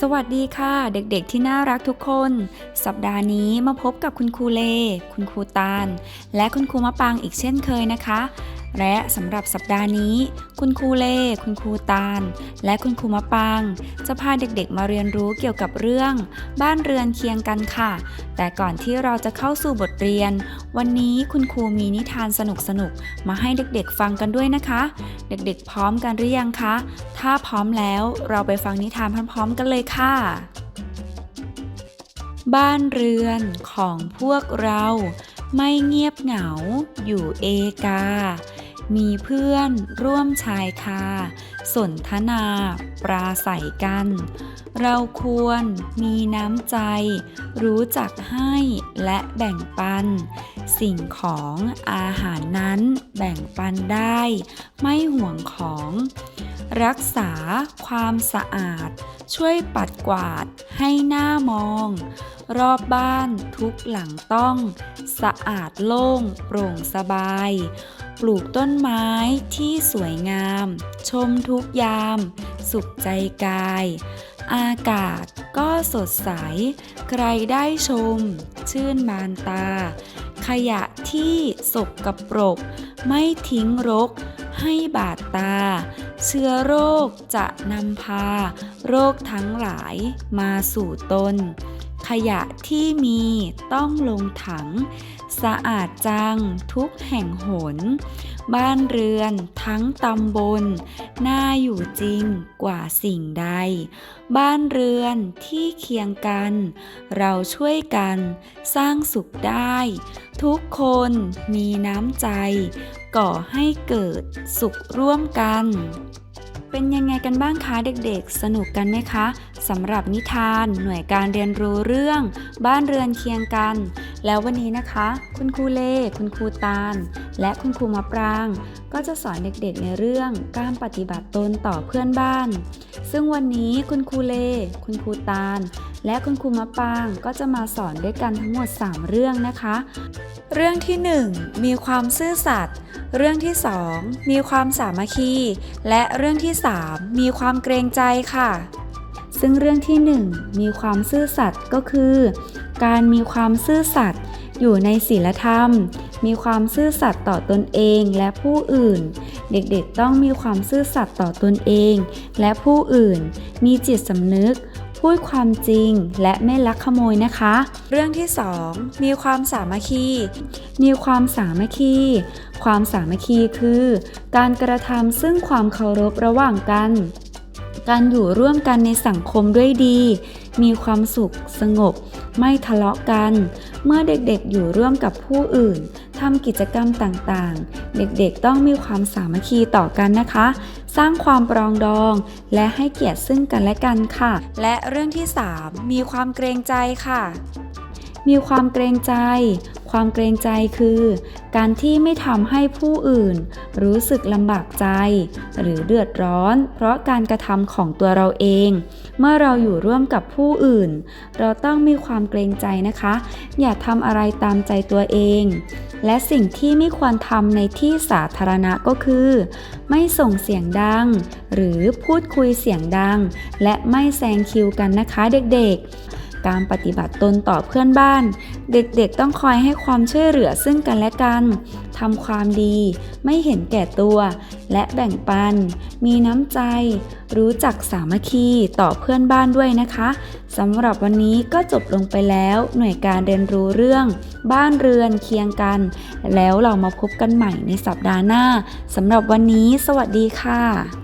สวัสดีค่ะ เด็กๆที่น่ารักทุกคน สัปดาห์นี้มาพบกับคุณครูเล คุณครูตาล และคุณครูมะปางอีกเช่นเคยนะคะ และสำหรับสัปดาห์นี้ คุณครูเลคุณครูตาล และคุณครูมะปาง จะพาเด็กๆมาเรียนรู้เกี่ยวกับเรื่อง บ้านเรือนเคียงกันค่ะ แต่ก่อนที่เราจะเข้าสู่บทเรียน วันนี้คุณครูมีนิทานสนุกๆมาให้เด็กๆฟังกันด้วยนะคะ เด็กๆพร้อมกันหรือยังคะ ถ้าพร้อมแล้วเราไปฟังนิทานพร้อมๆกันเลยค่ะบ้านเรือนของพวกเรา ไม่เงียบเหงาอยู่เอกา มีเพื่อนร่วมชายคา สนทนา ปราศัยกัน เราควรมีน้ำใจ รู้จักให้และแบ่งปัน สิ่งของอาหารนั้นแบ่งปันได้ ไม่ห่วงของ รักษาความสะอาด ช่วยปัดกวาดให้หน้ามอง รอบบ้านทุกหลังต้อง สะอาดโล่งโปร่งสบาย ปลูกต้นไม้ที่สวยงาม ชมทุกยาม สุขใจกาย อากาศก็สดใส ใครได้ชม ชื่นบานตา ขยะที่สกกระปรก ไม่ทิ้งรก ให้บาดตา เชื้อโรคจะนำพา โรคทั้งหลายมาสู่ตน ขยะที่มีต้องลงถัง สะอาดจังทุกแห่งหน บ้านเรือนทั้งตำบล น่าอยู่จริงกว่าสิ่งใด บ้านเรือนที่เคียงกัน เราช่วยกันสร้างสุขได้ ทุกคนมีน้ำใจ ก่อให้เกิดสุขร่วมกัน เป็นยังไงกันบ้างคะเด็กๆ สนุกกันไหมคะสำหรับนิทาน หน่วยการเรียนรู้เรื่อง บ้านเรือนเคียงกัน แล้ววันนี้นะคะ คุณครูเล่คุณครูตาล และคุณครูมะปราง ก็จะสอนเด็กๆในเรื่องการปฏิบัติตนต่อเพื่อนบ้าน ซึ่งวันนี้คุณครูเล คุณครูตาล และคุณครูมะปรางก็จะมาสอนด้วยกันทั้งหมด 3 เรื่องนะคะ เรื่องที่ 1 มีความซื่อสัตย์เรื่องที่ 2 มีความสามัคคี และเรื่องที่ 3 มีความเกรงใจค่ะ ซึ่งเรื่องที่ 1 มีความซื่อสัตย์ก็คือ การมีความซื่อสัตย์อยู่ในศีลธรรม มีความซื่อสัตย์ต่อตนเองและผู้อื่น เด็กๆต้องมีความซื่อสัตย์ต่อตนเอง และผู้อื่น มีจิตสำนึก พูดความจริงและไม่ลักขโมยนะคะ เรื่องที่ 2 มีความสามัคคี มีความสามัคคี ความสามัคคีคือ การกระทำซึ่งความเคารพระหว่างกัน การอยู่ร่วมกันในสังคมด้วยดี มีความสุขสงบ ไม่ทะเลาะกัน เมื่อเด็กๆอยู่ร่วมกับผู้อื่นทำกิจกรรมต่างๆ เด็กๆต้องมีความสามัคคีต่อกันนะคะ สร้างความปรองดอง และให้เกียรติซึ่งกันและกันค่ะ และเรื่องที่ 3 มีความเกรงใจค่ะ มีความเกรงใจ ความเกรงใจคือ การที่ไม่ทำให้ผู้อื่น รู้สึกลำบากใจ หรือเดือดร้อน เพราะการกระทำของตัวเราเอง เมื่อเราอยู่ร่วมกับผู้อื่น เราต้องมีความเกรงใจนะคะ อย่าทำอะไรตามใจตัวเอง และสิ่งที่ไม่ควรทำในที่สาธารณะก็คือ ไม่ส่งเสียงดัง หรือพูดคุยเสียงดัง และไม่แซงคิวกันนะคะเด็กๆการปฏิบัติตนต่อเพื่อนบ้าน เด็กๆต้องคอยให้ความช่วยเหลือซึ่งกันและกัน ทำความดี ไม่เห็นแก่ตัว และแบ่งปัน มีน้ำใจ รู้จักสามัคคีต่อเพื่อนบ้านด้วยนะคะสำหรับวันนี้ก็จบลงไปแล้ว หน่วยการเรียนรู้เรื่อง บ้านเรือนเคียงกัน แล้วเรามาพบกันใหม่ในสัปดาห์หน้าสำหรับวันนี้ สวัสดีค่ะ